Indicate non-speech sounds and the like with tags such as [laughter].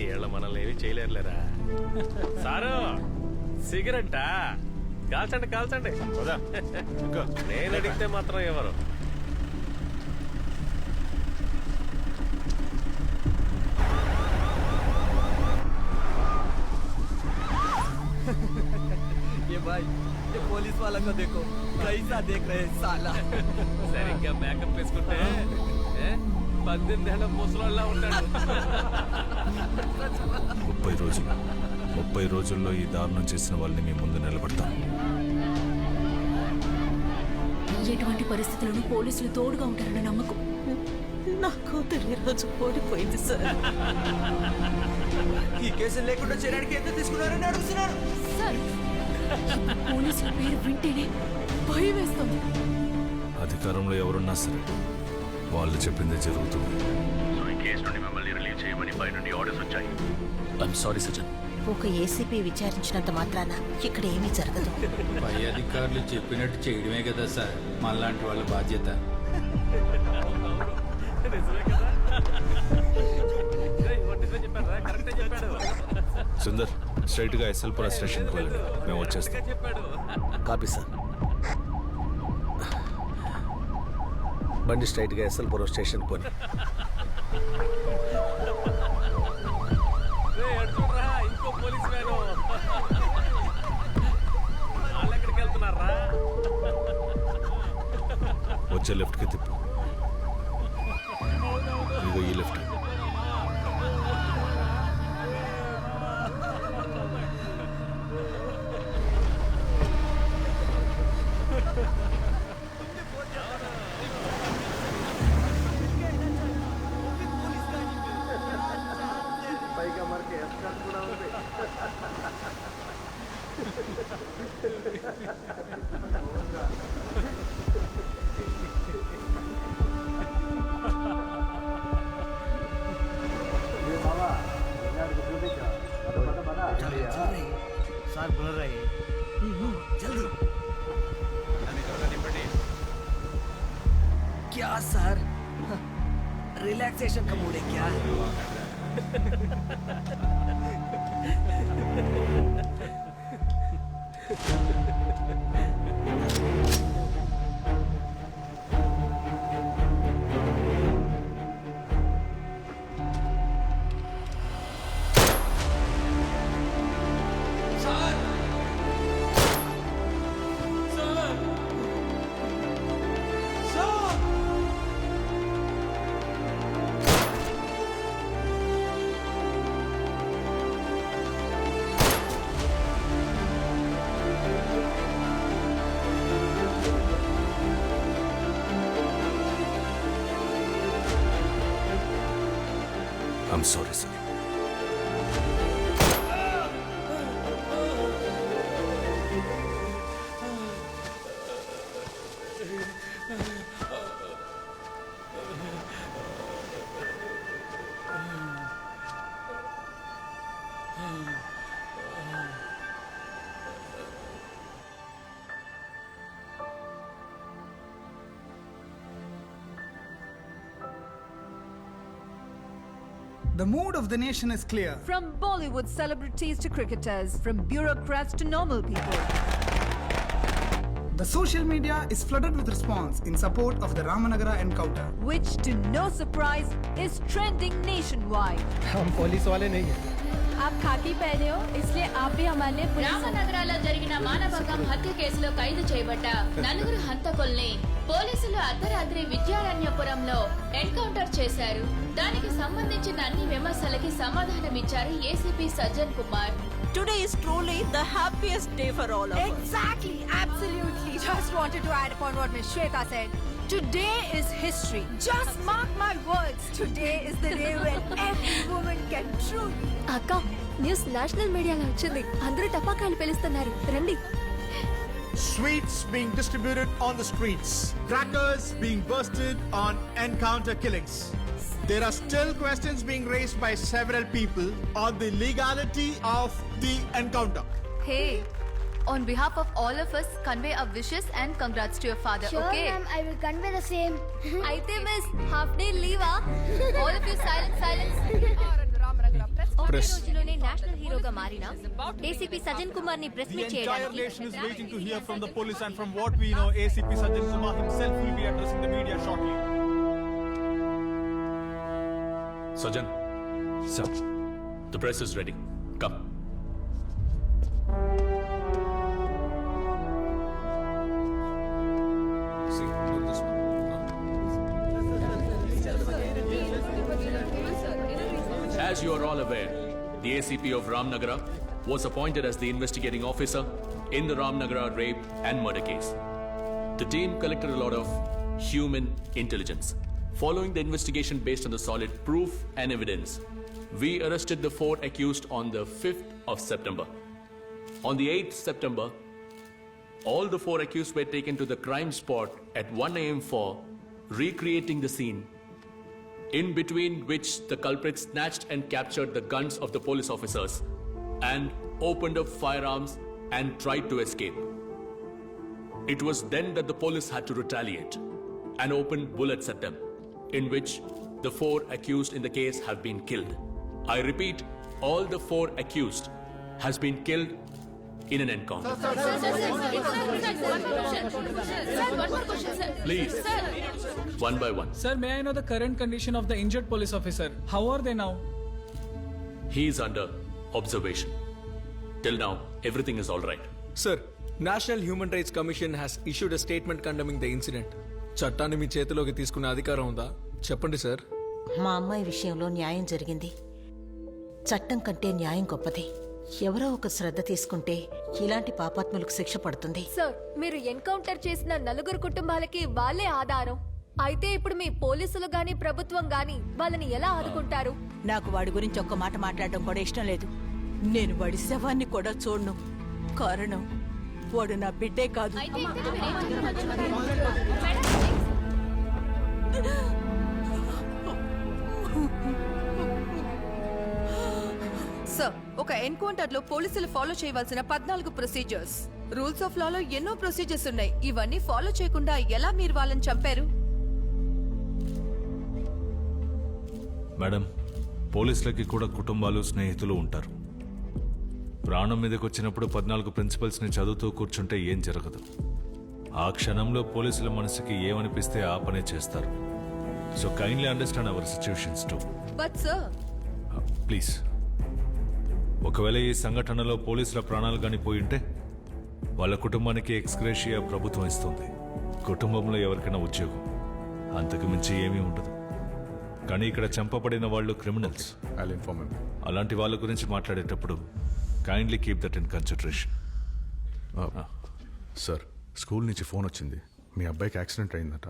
వీళ్ళ మనల్ని ఏమీ చేయలేరులేరా సారు సిగరెట్టా కాల్చండి కాల్చండి పదా ఇంకా నేను అడిగితే మాత్రం ఎవరు ये भाई ये पुलिस वाला को देखो कैसा देख रहे हैं साला సరిగ్గా మేకప్ వేసుకుంటే ఏ, పద్దెనిమిది ఏళ్ళ ముసలోళ్ళ ఉంటాడు. ముప్పై రోజులు. ముప్పై రోజుల్లో ఈ దారుణం చేసిన వాళ్ళని మీ ముందు నిలబడతాం. ఎటువంటి పరిస్థితులను పోలీసులు తోడుగా ఉంటారన్న నమ్మకం. నా కూతురు ఈ రోజు ఓడిపోయింది సార్. ఈ కేసులు లేకుండా చేయడానికి ఎంత తీసుకున్నారని అడుగుతున్నారు. సార్ పోలీసుల పేరు వింటేనే భయం వేస్తుంది. అధికారంలో ఎవరున్నా సరే వాళ్ళు చెప్పిందే జరుగుతుంది. సో ఈ కేసు నుండి మిమ్మల్ని రిలీవ్ చేయమని పై నుండి ఆర్డర్స్ వచ్చాయి. ఐఎమ్ సారీ సచిన్ ఒక ఏసీపీ విచారించినంత మాత్రాన ఇక్కడ ఏమీ జరగదు. పై అధికారులు చెప్పినట్టు చేయడమే కదా సార్. మనలాంటి వాళ్ళ బాధ్యత. సుందర్ స్ట్రైట్గా ఎస్ఎల్పుర స్టేషన్ వెళ్ళండి. మేము వచ్చేస్తాం. Copy sir. బండి స్ట్రైట్గా ఎస్ఎల్పురం స్టేషన్ పోని. వచ్చే లెఫ్ట్కి తిప్పు. ఇదిగో ఈ లెఫ్ట్. साहब बुला रहे हैं। जल्दी। जल्दी थोड़ा निपटे क्या सर? रिलैक्सेशन का मूड है क्या? [laughs] [laughs] I'm sorry sir The mood of the nation is clear. From Bollywood celebrities to cricketers, from bureaucrats to normal people. The social media is flooded with response in support of the Ramanagara encounter. which, to no surprise, is trending nationwide. हम police वाले नहीं हैं आप खाकी पहने हो इसलिए आप भी हमारे लिए पुलिस हो। రామనగరాలో జరిగిన మానభంగం హత్య కేసులో ఖైదు చేయబడ్డ నలుగురు హంతకుల్ని పోలీసులు అర్ధరాత్రి విద్యారణ్యపురంలో ఎన్కౌంటర్ చేశారు దానికి సంబంధించిన అన్ని విమర్శలకి సమాధానమిచ్చారు ACP Sajjan Kumar today is truly the happiest day for all of Exactly, absolutely. Just wanted to add upon what Miss Shweta said. Today is history. Just mark my words. Today is the day when every woman can truly. అక్క news national మీడియాలో వచ్చింది అందరూ టపాకాయలు పిలుస్తున్నారు రండి Sweets being distributed on the streets. Crackers being bursted on encounter killings. There are still questions being raised by several people on the legality of the encounter. Hey, on behalf of all of us, convey our wishes and congrats to your father, okay? I will convey the same. అయితే miss half day లీవా all of you silence silence press రోజుల్లోనే national హీరోగా మారిన ACP Sajan కుమార్ని press meet చేయడానికి nation is waiting to hear from the police, and from what we know, ACP Sajjan Kumar himself will be addressing the media shortly. Sajan, Sir. the press is ready. Come. As you are all aware, the ACP of Ramnagara was appointed as the investigating officer in the Ramnagara rape and murder case. The team collected a lot of human intelligence. Following the investigation based on the solid proof and evidence, we arrested the four accused on the 5th of September. On the 8th September, all the four accused were taken to the crime spot at 1 am for recreating the scene in between which the culprit snatched and captured the guns of the police officers and opened up firearms and tried to escape. It was then that the police had to retaliate and open bullets at them, in which the four accused in the case have been killed. I repeat, all the four accused has been killed in an encounter. Please. One by one. Sir, may I know the current condition of the injured police officer? How are they now? He is under observation. Till now, everything is all right. Sir national human rights commission has issued a statement condemning the incident చట్టాన్ని మీ చేతిలోకి తీసుకునే అధికారం ఉందా చెప్పండి sir మా అమ్మాయి విషయంలో న్యాయం జరిగింది చట్టం కంటే న్యాయం గొప్పది ఎవరో ఒక శ్రద్ధ తీసుకుంటే ఇలాంటి పాపాత్ములకు శిక్ష పడుతుంది సార్ మీరు ఎన్కౌంటర్ చేసిన నలుగురు కుటుంబాలకి వాళ్ళే ఆధారం అయితే ఇప్పుడు మీ పోలీసులు గాని ప్రభుత్వం గాని వాళ్ళని ఎలా ఆదుకుంటారు? నాకు వాడి గురించి ఒక్క మాట మాట్లాడడం కూడా ఇష్టం లేదు. నేను వాడి శవాన్ని కూడా చూడను. కారణం వాడు నా బిడ్డే కాదు. సార్ ఒక ఎన్కౌంటర్లో పోలీసులు ఫాలో చేయవలసిన పద్నాలుగు ప్రొసీజర్స్. రూల్స్ ఆఫ్ లాలో ఎన్నో ప్రొసీజర్స్ ఉన్నాయి. ఇవన్నీ ఫాలో చేయకుండా ఎలా మీరు వాళ్ళని చంపారు? మేడం పోలీసులకి కూడా కుటుంబాలు స్నేహితులు ఉంటారు. ప్రాణం మీదకి వచ్చినప్పుడు పద్నాలుగు ప్రిన్సిపల్స్ని చదువుతూ కూర్చుంటే ఏం జరగదు. ఆ క్షణంలో పోలీసుల మనసుకి ఏమనిపిస్తే ఆ పనే చేస్తారు. So kindly understand our situations to but sir please ఒకవేళ ఈ సంఘటనలో పోలీసుల ప్రాణాలు కానీ పోయింటే వాళ్ళ కుటుంబానికి ఎక్స్గ్రేషియా ప్రభుత్వం ఇస్తుంది. కుటుంబంలో ఎవరికైనా ఉద్యోగం. అంతకు మించి ఏమీ ఉండదు. కానీ ఇక్కడ చంపబడిన వాళ్ళు క్రిమినల్స్. ఐ ఇన్ఫార్మ్ అలాంటి వాళ్ళ గురించి మాట్లాడేటప్పుడు kindly keep that in consideration sir school నుంచి ఫోన్ వచ్చింది. మీ అబ్బాయికి యాక్సిడెంట్ అయిందట.